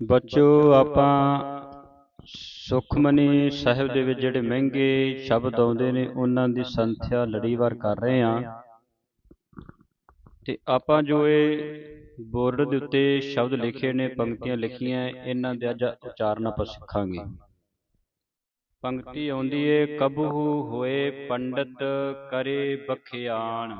ਬੱਚੋ ਆਪਾਂ ਸੁਖਮਨੀ ਸਾਹਿਬ ਦੇ ਵਿੱਚ ਜਿਹੜੇ ਮਹਿੰਗੇ ਸ਼ਬਦ ਆਉਂਦੇ ਨੇ ਉਹਨਾਂ ਦੀ ਸੰਥਿਆ ਲੜੀਵਾਰ ਕਰ ਰਹੇ ਹਾਂ। ਤੇ ਆਪਾਂ ਜੋ ਇਹ ਬੋਰਡ ਦੇ ਉੱਤੇ ਸ਼ਬਦ ਲਿਖੇ ਨੇ ਪੰਕਤੀਆਂ ਲਿਖੀਆਂ ਇਹਨਾਂ ਦੇ ਅੱਜ ਉਚਾਰਨ ਆਪਾਂ ਸਿੱਖਾਂਗੇ। ਪੰਕਤੀ ਆਉਂਦੀ ਏ ਕਬਹੂ ਹੋਏ ਪੰਡਤ ਕਰੇ ਬਖਿਆਣ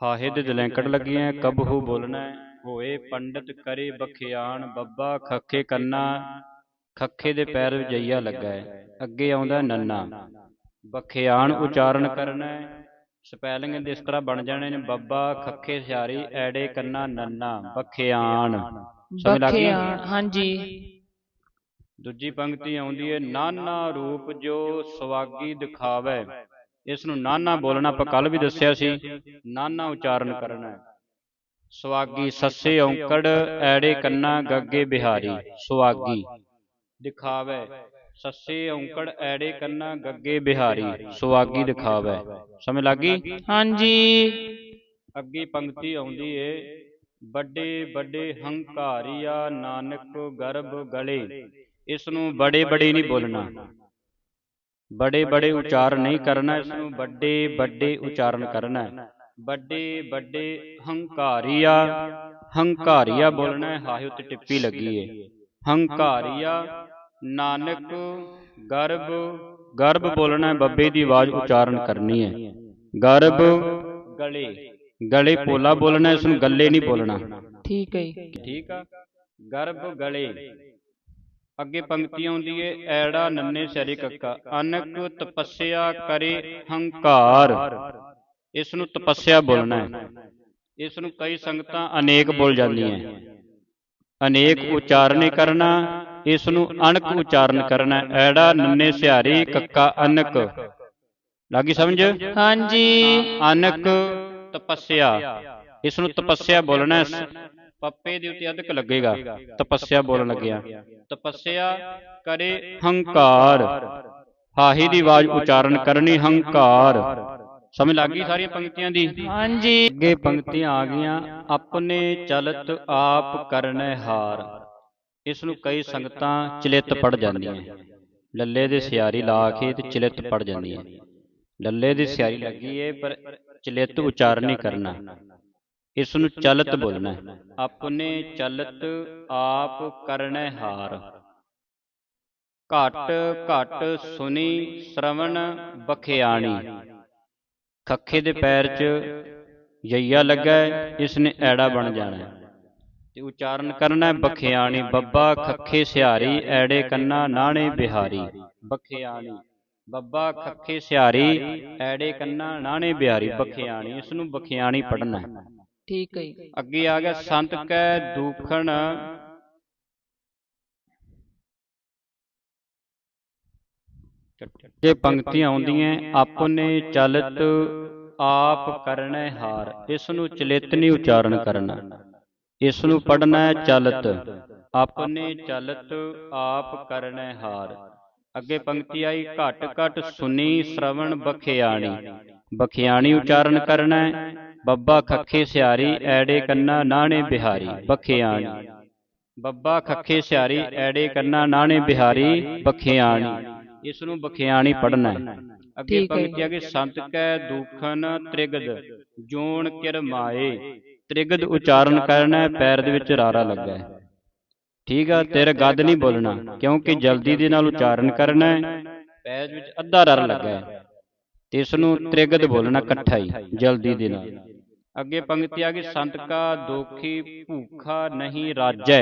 ਹਾਹੇ ਦੇ ਦਲੈਂਕੜ ਲੱਗੀਆਂ ਕਬਹੂ ਬੋਲਣਾ ਹੈ, ਹੋਏ ਪੰਡਤ ਕਰੇ ਬਖਿਆਣ ਬੱਬਾ ਖੱਖੇ ਕੰਨਾ ਖੱਖੇ ਦੇ ਪੈਰ ਜਈਆ ਲੱਗਾ ਹੈ ਅੱਗੇ ਆਉਂਦਾ ਨੰਨਾ। ਬਖਿਆਣ ਉਚਾਰਨ ਕਰਨਾ ਹੈ ਸਪੈਲਿੰਗ ਦੇ ਇਸ ਤਰ੍ਹਾਂ ਬਣ ਜਾਣੇ ਨੇ ਬੱਬਾ ਖੱਖੇ ਸਿਆਰੀ ਐੜੇ ਕੰਨਾ ਨੰਨਾ ਬਖਿਆਣ ਸਮਝ ਲੱਗ ਗਈ? ਬਖਿਆਣ ਹਾਂਜੀ। ਦੂਜੀ ਪੰਕਤੀ ਆਉਂਦੀ ਹੈ ਨਾਨਾ ਰੂਪ ਜੋ ਸਵਾਗੀ ਦਿਖਾਵੇ। ਇਸ ਨੂੰ ਨਾਨਾ ਬੋਲਣਾ ਆਪਾਂ ਕੱਲ ਵੀ ਦੱਸਿਆ ਸੀ ਨਾਨਾ ਉਚਾਰਨ ਕਰਨਾ। ਹੈ ਸਵਾਗੀ ਸੱਸੇ ਔਂਕੜ ਐੜੇ ਕੰਨਾ ਗੱਗੇ ਬਿਹਾਰੀ ਸੁਆਗੀ। ਦਿਖਾਵੇ ਸੱਸੇ ਔਂਕੜ ਐੜੇ ਕੰਨਾ ਗੱਗੇ ਬਿਹਾਰੀ ਸੁਆਗੀ ਦਿਖਾਵੇ। ਸਮਝ ਲੱਗੀ ਹਾਂਜੀ। ਅੱਗੇ ਪੰਕਤੀ ਆਉਂਦੀ ਏ ਵੱਡੇ ਵੱਡੇ ਹੰਕਾਰੀਆ ਨਾਨਕ ਗਰਭ ਗਲੇ। ਇਸ ਨੂੰ ਬੜੇ ਬੜੇ ਨਹੀਂ ਬੋਲਣਾ। ਬੜੇ ਬੜੇ ਉਚਾਰਨ ਨਹੀਂ ਕਰਨਾ ਇਸ ਨੂੰ ਵੱਡੇ ਵੱਡੇ ਉਚਾਰਨ ਕਰਨਾ। ਵੱਡੇ ਵੱਡੇ ਹੰਕਾਰੀਆ ਹੰਕਾਰੀਆ ਬੋਲਣਾ ਹੈ ਹਾਹੇ ਉੱਤੇ ਟਿੱਪੀ ਲੱਗੀ ਏ। ਹੰਕਾਰੀਆ ਨਾਨਕ ਗਰਭ ਗਰਭ ਬੋਲਣਾ ਹੈ ਬੱਬੇ ਦੀ ਆਵਾਜ਼ ਉਚਾਰਨ ਕਰਨੀ ਹੈ। ਗਰਭ ਗਲੇ ਗਲੇ ਪੋਲਾ ਬੋਲਣਾ ਇਸ ਨੂੰ ਗੱਲੇ ਨਹੀਂ ਬੋਲਣਾ। ਠੀਕ ਹੈ ਠੀਕ ਆ? ਗਰਭ ਗਲੇ। ਅੱਗੇ ਪੰਕਤੀ ਆਉਂਦੀ ਏ ਐੜਾ ਨੰਨੇ ਸਿਆਰੀ ਕੱਕਾ ਅਨਕ ਤਪੱਸਿਆ ਕਰੇ ਹੰਕਾਰ। ਇਸ ਨੂੰ ਤਪੱਸਿਆ ਬੋਲਣਾ ਹੈ। ਇਸ ਨੂੰ ਕਈ ਸੰਗਤਾਂ ਅਨੇਕ ਬੋਲ ਜਾਂਦੀਆਂ ਅਨੇਕ ਉਚਾਰਨ ਕਰਨਾ ਇਸ ਨੂੰ ਅਣਕ ਉਚਾਰਨ ਕਰਨਾ। ਐੜਾ ਨੰਨੇ ਸਿਆਰੀ ਕੱਕਾ ਅਨਕ। ਲੱਗੀ ਸਮਝ? ਹਾਂਜੀ। ਅਨਕ ਤਪੱਸਿਆ। ਇਸ ਨੂੰ ਤਪੱਸਿਆ ਬੋਲਣਾ ਪੱਪੇ ਦੇ ਉੱਤੇ ਅਧਿਕ ਲੱਗੇਗਾ। ਤਪੱਸਿਆ ਬੋਲਣ ਲੱਗਿਆ। ਤਪੱਸਿਆ ਕਰੇ ਹੰਕਾਰ। ਹਾਹੀ ਦੀ ਆਵਾਜ਼ ਉਚਾਰਨ ਕਰਨੀ ਹੰਕਾਰ। ਸਮਝ ਲੱਗ ਗਈ ਸਾਰੀਆਂ ਪੰਕਤੀਆਂ ਦੀ? ਹਾਂਜੀ। ਅੱਗੇ ਪੰਕਤੀਆਂ ਆ ਗਈਆਂ ਆਪਣੇ ਚਲਤ ਆਪ ਕਰਨੈ ਹਾਰ। ਇਸ ਨੂੰ ਕਈ ਸੰਗਤਾਂ ਚਲਿੱਤ ਪੜ ਜਾਂਦੀਆਂ। ਲੱਲੇ ਦੇ ਸਿਆਰੀ ਲਾ ਕੇ ਤੇ ਚਲਿੱਤ ਪੜ ਜਾਂਦੀਆਂ। ਲੱਲੇ ਦੀ ਸਿਆਰੀ ਲੱਗੀ ਏ ਪਰ ਚਲਿੱਤ ਉਚਾਰਨ ਨਹੀਂ ਕਰਨਾ। ਇਸ ਨੂੰ ਚਲਤ ਬੋਲਣਾ। ਆਪਣੇ ਚਲਤ ਆਪ ਕਰਨੈ ਹਾਰ। ਘਟ ਘਟ ਸੁਨੀ ਸ਼ਰਵਣ ਬਖਿਆਣੀ। ਖੱਖੇ ਦੇ ਪੈਰ 'ਚ ਯਈਆ ਲੱਗਾ ਇਸ ਨੇ ਐੜਾ ਬਣ ਜਾਣਾ। ਤੇ ਉਚਾਰਨ ਕਰਨਾ ਬਖਿਆਣੀ ਬੱਬਾ ਖੱਖੇ ਸਿਹਾਰੀ ਐੜੇ ਕੰਨਾ ਨਾਣੇ ਬਿਹਾਰੀ। ਬਖਿਆਣੀ ਬੱਬਾ ਖੱਖੇ ਸਿਹਾਰੀ ਐੜੇ ਕੰਨਾ ਨਾਣੇ ਬਿਹਾਰੀ। ਬਖਿਆਣੀ ਇਸ ਨੂੰ ਬਖਿਆਣੀ ਪੜਨਾ। ਠੀਕ ਹੈ ਅੱਗੇ ਆ ਗਿਆ ਸੰਤ ਕੈ ਦੂਖਣ ਇਹ ਪੰਕਤੀਆਂ ਆਉਂਦੀਆਂ ਆਪਣੇ ਚਲਤ ਆਪ ਕਰਨੈ ਹਾਰ, ਇਸ ਨੂੰ ਚਲਿਤ ਉਚਾਰਨ ਕਰਨਾ। ਇਸ ਨੂੰ ਪੜਨਾ ਹੈ ਚਲਤ ਆਪਣੇ ਚਲਤ ਆਪ ਕਰਨੈ ਹਾਰ। ਅੱਗੇ ਪੰਕਤੀ ਆਈ, ਘਟ ਘਟ ਸੁਨੀ ਸ਼ਰਵਣ ਬਖਿਆਣੀ। ਬਖਿਆਣੀ ਉਚਾਰਨ ਕਰਨਾ ਹੈ ਬੱਬਾ ਖੱਖੇ ਸਿਆਰੀ, ਐੜੇ ਕੰਨਾ ਨਾਣੇ ਬਿਹਾਰੀ, ਬਖਿਆਣੀ। ਬੱਬਾ ਖੱਖੇ ਸਿਆਰੀ, ਐੜੇ ਕੰਨਾ ਨਾਣੇ ਬਿਹਾਰੀ, ਬਖਿਆਣੀ। ਇਸ ਨੂੰ ਬਖਿਆਣੀ ਪੜਨਾ ਹੈ। ਅੱਗੇ। ਪੰਕਤੀ ਆ ਗਈ ਸੰਤ ਕੈ ਦੁਖਨ ਤ੍ਰਿਗਦ ਜੋਨ ਕਿਰਮਾਏ ਤ੍ਰਿਗਦ ਉਚਾਰਨ ਕਰਨਾ ਪੈਰ ਦੇ ਵਿੱਚ ਰਾਰਾ ਲੱਗਾ। ਹੈ ਠੀਕ ਆ ਤੇਰਾ ਗੱਦ ਨਹੀਂ ਬੋਲਣਾ ਕਿਉਂਕਿ ਜਲਦੀ ਦੇ ਨਾਲ ਉਚਾਰਨ ਕਰਨਾ ਹੈ ਪੈਰ ਵਿੱਚ ਅੱਧਾ ਰਰ ਲੱਗਾ। ਹੈ ਤੇ ਇਸ ਨੂੰ ਤ੍ਰਿਗਦ ਬੋਲਣਾ ਇਕੱਠਾ ਹੀ ਜਲਦੀ ਦੇ ਨਾਲ। ਅੱਗੇ ਪੰਕਤੀ ਆ ਗਈ ਸੰਤ ਕਾ ਦੋਖੀ ਭੂਖਾ ਨਹੀਂ ਰਾਜੈ।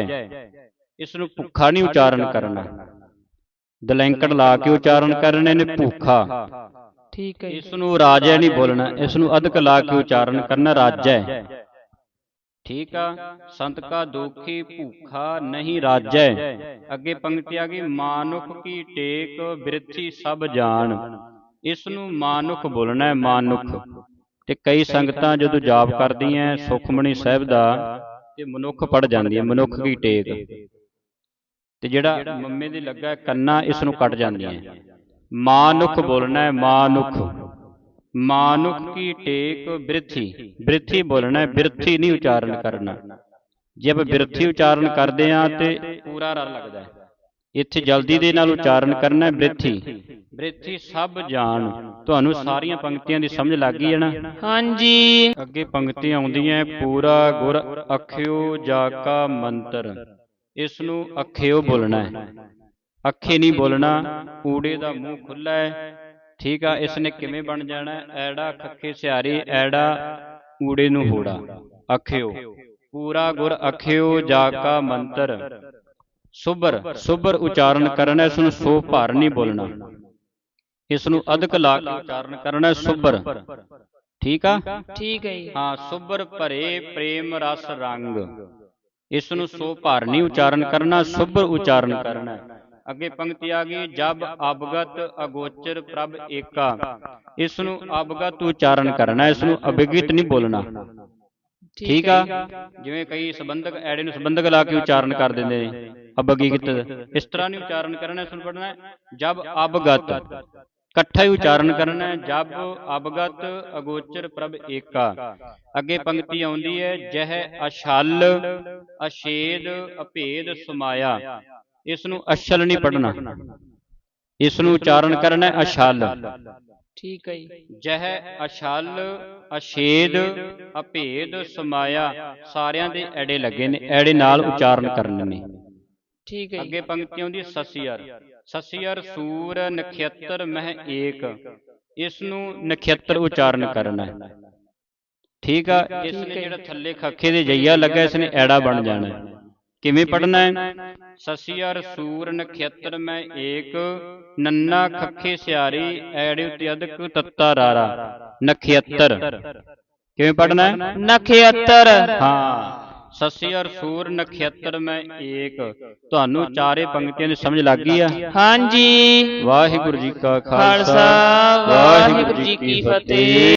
ਇਸ ਨੂੰ ਭੁੱਖਾ ਨਹੀਂ ਉਚਾਰਨ ਕਰਨਾ। ਦਲੈਂਕੜ ਲਾ ਕੇ ਉਚਾਰਨ ਕਰਨੇ ਨੇ ਭੂਖਾ। ਠੀਕ ਹੈ ਇਸ ਨੂੰ ਰਾਜੈ ਨਹੀਂ ਬੋਲਣਾ ਇਸ ਨੂੰ ਅਧਿਕ ਲਾ ਕੇ ਉਚਾਰਨ ਕਰਨਾ ਰਾਜੈ ਠੀਕ ਆ ਸੰਤ ਕਾ ਦੋਖੀ ਭੂਖਾ ਨਹੀਂ ਰਾਜੈ ਅੱਗੇ ਪੰਕਤੀ ਆ ਗਈ ਮਾਨੁਖ ਕੀ ਟੇਕ ਬਿਰਥੀ ਸਭ ਜਾਣ। ਇਸ ਨੂੰ ਮਾਨੁਖ ਬੋਲਣਾ ਹੈ ਮਾਨੁਖ। ਤੇ ਕਈ ਸੰਗਤਾਂ ਜਦੋਂ ਜਾਪ ਕਰਦੀਆਂ ਸੁਖਮਣੀ ਸਾਹਿਬ ਦਾ ਤੇ ਮਨੁੱਖ ਪੜ ਜਾਂਦੀਆਂ ਮਨੁੱਖ ਕੀ ਟੇਕ? ਤੇ ਜਿਹੜਾ ਮੰਮੇ ਦੇ ਲੱਗਾ ਹੈ ਕੰਨਾ ਇਸ ਨੂੰ ਕੱਟ ਜਾਂਦੀਆਂ ਮਾਨੁਖ ਬੋਲਣਾ ਹੈ ਮਾਨੁਖ। ਮਾਨੁਖ। ਕੀ ਟੇਕ ਬਿਰਥੀ। ਬਿਰਥੀ। ਬੋਲਣਾ ਹੈ ਬਿਰਥੀ ਨਹੀਂ ਉਚਾਰਨ ਕਰਨਾ। ਜੇ ਆਪਾਂ ਬਿਰਥੀ ਉਚਾਰਨ ਕਰਦੇ ਆ ਤੇ ਪੂਰਾ ਰ ਲੱਗਦਾ ਹੈ। ਇੱਥੇ ਜਲਦੀ ਦੇ ਨਾਲ ਉਚਾਰਨ ਕਰਨਾ ਹੈ ਬ੍ਰਿਥੀ। ਬ੍ਰਿਥੀ ਸਭ ਜਾਣ। ਤੁਹਾਨੂੰ ਸਾਰੀਆਂ ਪੰਕਤੀਆਂ ਦੀ ਸਮਝ ਲੱਗ ਗਈ ਹੈ ਨਾ? ਹਾਂਜੀ। ਅੱਗੇ ਪੰਕਤੀਆਂ ਆਉਂਦੀਆਂ ਪੂਰਾ ਗੁਰ ਅਖਿਓ ਜਾ ਕਾ ਮੰਤਰ। ਇਸ ਨੂੰ ਅਖਿਓ ਬੋਲਣਾ ਹੈ। ਅੱਖੇ ਨਹੀਂ ਬੋਲਣਾ ਊੜੇ ਦਾ ਮੂੰਹ ਖੁੱਲਾ ਹੈ। ਠੀਕ ਆ ਇਸ ਨੇ ਕਿਵੇਂ ਬਣ ਜਾਣਾ? ਹੈ? ਐੜਾ ਖੱਖੇ ਸਿਆਰੀ ਐੜਾ ਊੜੇ ਨੂੰ ਹੋੜਾ। ਅਖਿਓ। ਪੂਰਾ ਗੁਰ ਅਖਿਓ ਜਾ ਕਾ ਮੰਤਰ। ਸੁਬਰ ਸੁਬਰ ਉਚਾਰਨ ਕਰਨਾ ਇਸ ਨੂੰ ਸੋ ਭਰ ਨਹੀਂ ਬੋਲਣਾ। ਇਸ ਨੂੰ ਅਧਿਕ ਲਾ ਕੇ ਉਚਾਰਨ ਕਰਨਾ ਹੈ ਸੁਬਰ। ਠੀਕ ਆ? ਠੀਕ ਹੈ ਹਾਂ ਸੁਬਰ ਭਰੇ ਪ੍ਰੇਮ ਰਸ ਰੰਗ। ਇਸ ਨੂੰ ਸੋ ਭਰ ਨਹੀਂ ਉਚਾਰਨ ਕਰਨਾ ਸੁਬਰ ਉਚਾਰਨ ਕਰਨਾ। ਹੈ। ਅੱਗੇ ਪੰਕਤੀ ਆ ਗਈ ਜਬ ਅਬਗਤ ਅਗੋਚਰ ਪ੍ਰਭ ਏਕਾ। ਇਸ ਨੂੰ ਅਬਗਤ ਉਚਾਰਨ ਕਰਨਾ ਹੈ, ਇਸ ਨੂੰ ਅਭਿਗਿਤ ਨਹੀਂ ਬੋਲਣਾ। ਠੀਕ ਆ? ਜਿਵੇਂ ਕਈ ਸੰਬੰਧਕ ਐੜੇ ਨੂੰ ਸੰਬੰਧਕ ਲਾ ਕੇ ਉਚਾਰਨ ਕਰ ਦਿੰਦੇ ਨੇ ਅਭਿਗਿਤ। ਇਸ ਤਰ੍ਹਾਂ ਨਹੀਂ ਉਚਾਰਨ ਕਰਨਾ ਇਸ ਨੂੰ ਪੜਨਾ ਹੈ ਜਬ ਅਬਗਤ ਇਕੱਠਾ ਹੀ ਉਚਾਰਨ ਕਰਨਾ ਹੈ ਜਬ ਅਬਗਤ ਅਗੋਚਰ ਪ੍ਰਭ ਏਕਾ। ਅੱਗੇ ਪੰਕਤੀ ਆਉਂਦੀ ਹੈ ਜਹ ਅਛਲ ਅਛੇਦ ਅਭੇਦ ਸਮਾਇਆ। ਇਸ ਨੂੰ ਅਛਲ ਨਹੀਂ ਪੜਨਾ ਇਸ ਨੂੰ ਉਚਾਰਨ ਕਰਨਾ ਹੈ ਅਛਲ ਠੀਕ ਹੈ ਜਹ ਅਛਲ ਅਛੇਦ ਅਭੇਦ ਸਮਾਇਆ। ਸਾਰਿਆਂ ਦੇ ਐੜੇ ਲੱਗੇ ਨੇ ਐੜੇ ਨਾਲ ਉਚਾਰਨ ਕਰਨੇ ਨੇ। ਠੀਕ ਹੈ ਅੱਗੇ ਪੰਕਤੀ ਆਉਂਦੀ ਸਸੀਅਰ ਸਸੀਅਰ ਸੂਰ ਨਖੇਤਰ ਮਹਿ ਏਕ। ਇਸ ਨੂੰ ਨਖੇਤਰ ਉਚਾਰਨ ਕਰਨਾ ਹੈ। ਠੀਕ ਆ ਇਸ ਨੇ ਜਿਹੜਾ ਥੱਲੇ ਖੱਖੇ ਦੇ ਜਈਆ ਲੱਗਾ ਇਸ ਨੇ ਐੜਾ ਬਣ ਜਾਣਾ ਹੈ। ਕਿਵੇਂ ਪੜਨਾ ਹੈ? ਸਸੀਅਰ ਸੂਰ ਨਖੇਤਰ ਮੈਂ ਏਕ। ਨੰਨਾ ਖੱਖੇ ਸਿਆਰੀ ਐੜੇ ਉਤੇ ਅਧਿਕ ਤੱਤਾ ਰਾਰਾ। ਨਖੇਤਰ। ਕਿਵੇਂ ਪੜਨਾ ਹੈ? ਨਖੇਤਰ। ਹਾਂ। ਸੱਸੀ ਅਰ ਸੂਰ ਨਖੇਤਰ ਮੈਂ ਏਕ। ਤੁਹਾਨੂੰ ਚਾਰੇ ਪੰਕਤੀਆਂ ਦੀ ਸਮਝ ਲੱਗ ਗਈ ਆ? ਹਾਂਜੀ। ਵਾਹਿਗੁਰੂ ਜੀ ਕਾ ਖਾਲਸਾ ਵਾਹਿਗੁਰੂ ਜੀ ਕੀ ਫਤਿਹ।